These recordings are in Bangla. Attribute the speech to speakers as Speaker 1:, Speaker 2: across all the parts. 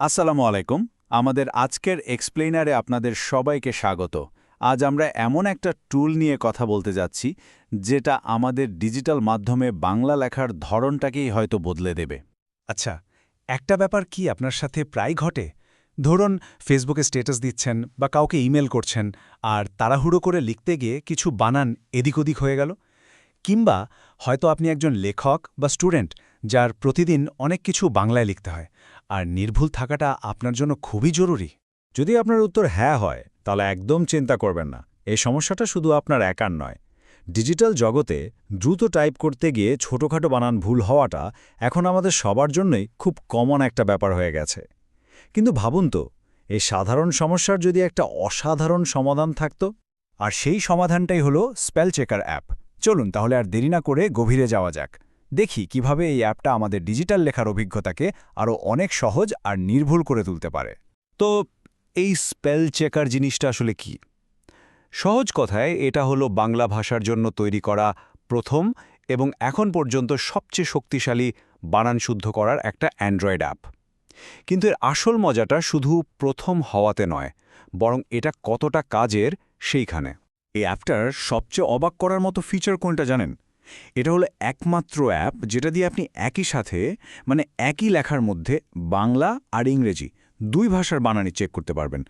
Speaker 1: আসসালামু আলাইকুম। আমাদের আজকের এক্সপ্লেইনারে আপনাদের সবাইকে স্বাগত। আজ আমরা এমন একটা টুল নিয়ে কথা বলতে যাচ্ছি, যেটা আমাদের ডিজিটাল মাধ্যমে বাংলা লেখার ধরনটাকেই হয়তো বদলে দেবে।
Speaker 2: আচ্ছা একটা ব্যাপার কি আপনার সাথে প্রায় ঘটে? ধরুন, ফেসবুকে স্ট্যাটাস দিচ্ছেন বা কাউকে ইমেল করছেন, আর তাড়াহুড়ো করে লিখতে গিয়ে কিছু বানান এদিক ওদিক হয়ে গেল। কিংবা হয়তো আপনি একজন লেখক বা স্টুডেন্ট, যার প্রতিদিন অনেক কিছু বাংলায় লিখতে হয়। আর নির্ভুল থাকাটা আপনার জন্য খুবই জরুরি।
Speaker 3: যদি আপনার উত্তর হ্যাঁ হয়, তাহলে একদম চিন্তা করবেন না। এই সমস্যাটা শুধু আপনার একার নয়। ডিজিটাল জগতে দ্রুত টাইপ করতে গিয়ে ছোটখাটো বানান ভুল হওয়াটা এখন আমাদের সবার জন্যই খুব কমন একটা ব্যাপার হয়ে গেছে। কিন্তু ভাবুন তো, এই সাধারণ সমস্যার যদি একটা অসাধারণ সমাধান থাকত,
Speaker 2: আর সেই সমাধানটাই হলো স্পেল চেকার অ্যাপ। চলুন তাহলে আর দেরি না করে গভীরে যাওয়া যাক। দেখি কীভাবে এই অ্যাপটা আমাদের ডিজিটাল লেখার অভিজ্ঞতাকে আরও অনেক সহজ আর নির্ভুল করে তুলতে পারে। তো এই স্পেল চেকার জিনিসটা আসলে কি? সহজ কথায় এটা হলো বাংলা ভাষার জন্য তৈরি করা প্রথম এবং এখন পর্যন্ত সবচেয়ে শক্তিশালী বানান শুদ্ধ করার একটা অ্যান্ড্রয়েড অ্যাপ। কিন্তু এর আসল মজাটা শুধু প্রথম হওয়াতে নয়, বরং এটা কতটা কাজের সেইখানে। এই অ্যাপটার সবচেয়ে অবাক করার মতো ফিচার কোনটা জানেন? এটা হলো একমাত্র অ্যাপ যেটা দিয়ে আপনি একই সাথে মানে একই লেখার মধ্যে বাংলা আর ইংরেজি দুই ভাষার বানানি চেক করতে পারবেন।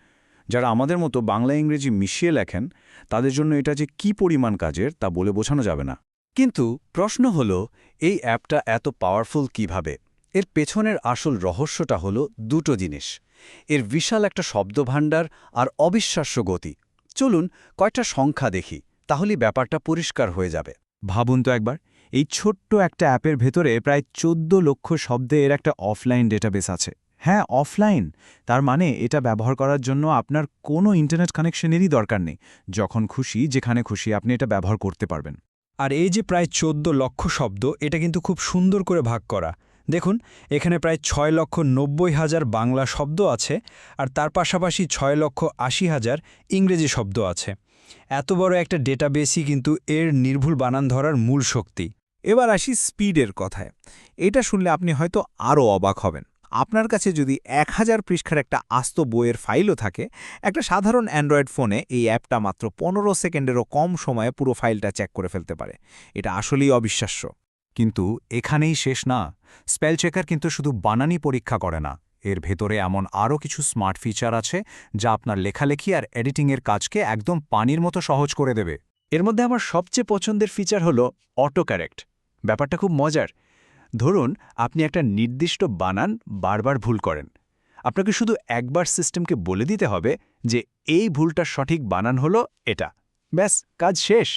Speaker 2: যারা আমাদের মতো বাংলা, ইংরেজি মিশিয়ে লেখেন, তাদের জন্য এটা যে কি পরিমাণ কাজের তা বলে বোঝানো যাবে না। কিন্তু প্রশ্ন হল, এই অ্যাপটা এত পাওয়ারফুল কীভাবে? এর পেছনের আসল রহস্যটা হলো দুটো জিনিস। এর বিশাল একটা শব্দভাণ্ডার আর অবিশ্বাস্য গতি। চলুন কয়টা সংখ্যা দেখি তাহলে ব্যাপারটা পরিষ্কার হয়ে যাবে। ভাবুন তো একবার, এই ছোট্ট একটা অ্যাপের ভেতরে প্রায় চোদ্দ লক্ষ শব্দে এর একটা অফলাইন ডেটাবেস আছে। হ্যাঁ অফলাইন! তার মানে এটা ব্যবহার করার জন্য আপনার কোনো ইন্টারনেট কানেকশনেরই দরকার নেই, যখন খুশি, যেখানে খুশি আপনি এটা ব্যবহার করতে পারবেন। আর এই যে প্রায় চোদ্দ লক্ষ শব্দ, এটা কিন্তু খুব সুন্দর করে ভাগ করা। দেখুন, এখানে প্রায় ছয় লক্ষ নব্বই হাজার বাংলা শব্দ আছে, আর তার পাশাপাশি ছয় লক্ষ আশি হাজার ইংরেজি শব্দ আছে। এত বড় একটা ডেটাবেসই কিন্তু এর নির্ভুল বানান ধরার মূল শক্তি। এবার আসি স্পিডের কথায়। এটা শুনলে আপনি হয়তো আরও অবাক হবেন। আপনার কাছে যদি এক হাজার পৃষ্ঠার একটা আস্ত বইয়ের ফাইলও থাকে, একটা সাধারণ অ্যান্ড্রয়েড ফোনে এই অ্যাপটা মাত্র পনেরো সেকেন্ডেরও কম সময়ে পুরো ফাইলটা চেক করে ফেলতে পারে। এটা আসলেই অবিশ্বাস্য। কিন্তু এখানেই শেষ না। স্পেল চেকার কিন্তু শুধু বানানি পরীক্ষা করে না। এর ভেতরে এমন আরও কিছু স্মার্ট ফিচার আছে যা আপনার লেখালেখি আর এডিটিংয়ের কাজকে একদম পানির মতো সহজ করে দেবে। এর মধ্যে আমার সবচেয়ে পছন্দের ফিচার হলো অটো ক্যারেক্ট ব্যাপারটা খুব মজার। ধরুন, আপনি একটা নির্দিষ্ট বানান, বারবার ভুল করেন। আপনাকে শুধু একবার সিস্টেমকে বলে দিতে হবে যে, এই ভুলটার সঠিক বানান হলো এটা। ব্যাস, কাজ শেষ।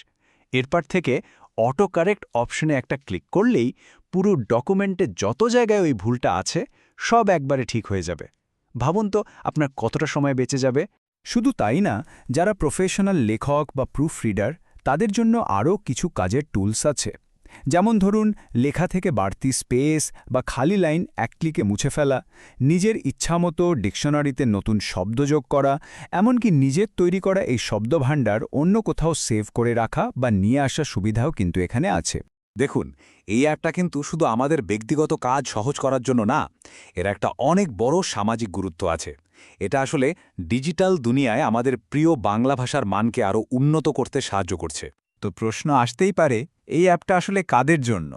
Speaker 2: এরপর থেকে অটো কারেক্ট অপশনে একটা ক্লিক করলেই পুরো ডকুমেন্টে যত জায়গায় ওই ভুলটা আছে সব একবারে ঠিক হয়ে যাবে। ভাবুন তো, আপনার কতটা সময় বেঁচে যাবে? শুধু তাই না, যারা প্রফেশনাল লেখক বা প্রুফ রিডার তাদের জন্য আরও কিছু কাজের টুলস আছে। যেমন ধরুন, লেখা থেকে বাড়তি স্পেস বা খালি লাইন এক ক্লিকে মুছে ফেলা, নিজের ইচ্ছামতো ডিকশনারিতে নতুন শব্দ যোগ করা, এমনকি নিজের তৈরি করা এই শব্দভাণ্ডার অন্য কোথাও সেভ করে রাখা বা নিয়ে আসার সুবিধাও কিন্তু এখানে আছে।
Speaker 4: দেখুন, এই অ্যাপটা কিন্তু শুধু আমাদের ব্যক্তিগত কাজ সহজ করার জন্য না, এর একটা অনেক বড় সামাজিক গুরুত্ব আছে। এটা আসলে ডিজিটাল দুনিয়ায় আমাদের প্রিয় বাংলা ভাষার মানকে আরও উন্নত করতে সাহায্য করছে।
Speaker 2: তো প্রশ্ন আসতেই পারে, এই অ্যাপটা আসলে কাদের জন্য?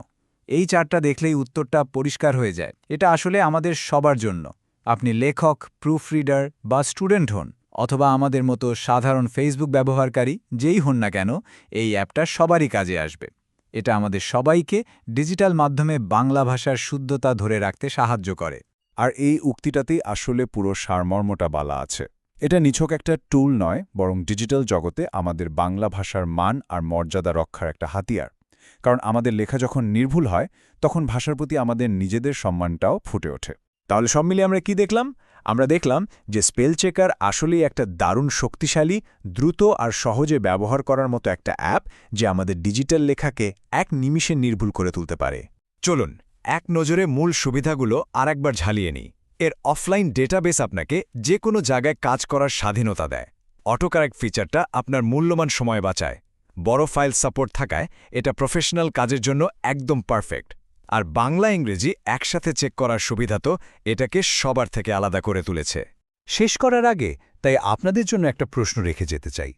Speaker 2: এই চারটা দেখলেই উত্তরটা পরিষ্কার হয়ে যায়। এটা আসলে আমাদের সবার জন্য। আপনি লেখক প্রুফ রিডার বা স্টুডেন্ট হন, অথবা আমাদের মতো সাধারণ ফেসবুক ব্যবহারকারী, যেই হন না কেন, এই অ্যাপটা সবারই কাজে আসবে। এটা আমাদের সবাইকে ডিজিটাল মাধ্যমে বাংলা ভাষার শুদ্ধতা ধরে রাখতে সাহায্য করে।
Speaker 3: আর এই উক্তিটাতেই আসলে পুরো সারমর্মটা বালা আছে। এটা নিছক একটা টুল নয়, বরং ডিজিটাল জগতে আমাদের বাংলা ভাষার মান আর মর্যাদা রক্ষার একটা হাতিয়ার। কারণ আমাদের লেখা যখন নির্ভুল হয়, তখন ভাষার প্রতি আমাদের নিজেদের সম্মানটাও ফুটে ওঠে। তাহলে সব মিলিয়ে আমরা কি দেখলাম? আমরা দেখলাম যে স্পেল চেকার আসলেই একটা দারুণ শক্তিশালী, দ্রুত আর সহজে ব্যবহার করার মতো একটা অ্যাপ যে আমাদের ডিজিটাল লেখাকে এক নিমিষে নির্ভুল করে তুলতে পারে। চলুন, এক নজরে মূল সুবিধাগুলো আরেকবার ঝালিয়ে নিই। এর অফলাইন ডেটাবেস আপনাকে যে কোনো জায়গায় কাজ করার স্বাধীনতা দেয়। অটোকারেক্ট ফিচারটা আপনার মূল্যবান সময় বাঁচায়। বড় ফাইল সাপোর্ট থাকায় এটা প্রফেশনাল কাজের জন্য একদম পারফেক্ট।
Speaker 2: আর বাংলা ইংরেজি একসাথে চেক করার সুবিধা তো এটাকে সবার থেকে আলাদা করে তুলেছে। শেষ করার আগে তাই আপনাদের জন্য একটা প্রশ্ন রেখে যেতে চাই।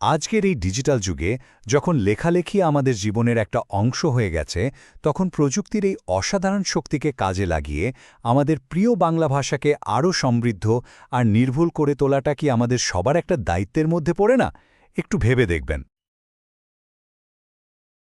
Speaker 2: আজকের এই ডিজিটাল যুগে যখন লেখালেখি আমাদের জীবনের একটা অংশ হয়ে গেছে, তখন প্রযুক্তির এই অসাধারণ শক্তিকে কাজে লাগিয়ে আমাদের প্রিয় বাংলা ভাষাকে আরও সমৃদ্ধ আর নির্ভুল করে তোলাটা কি আমাদের সবার একটা দায়িত্বের মধ্যে পড়ে না? একটু ভেবে দেখবেন।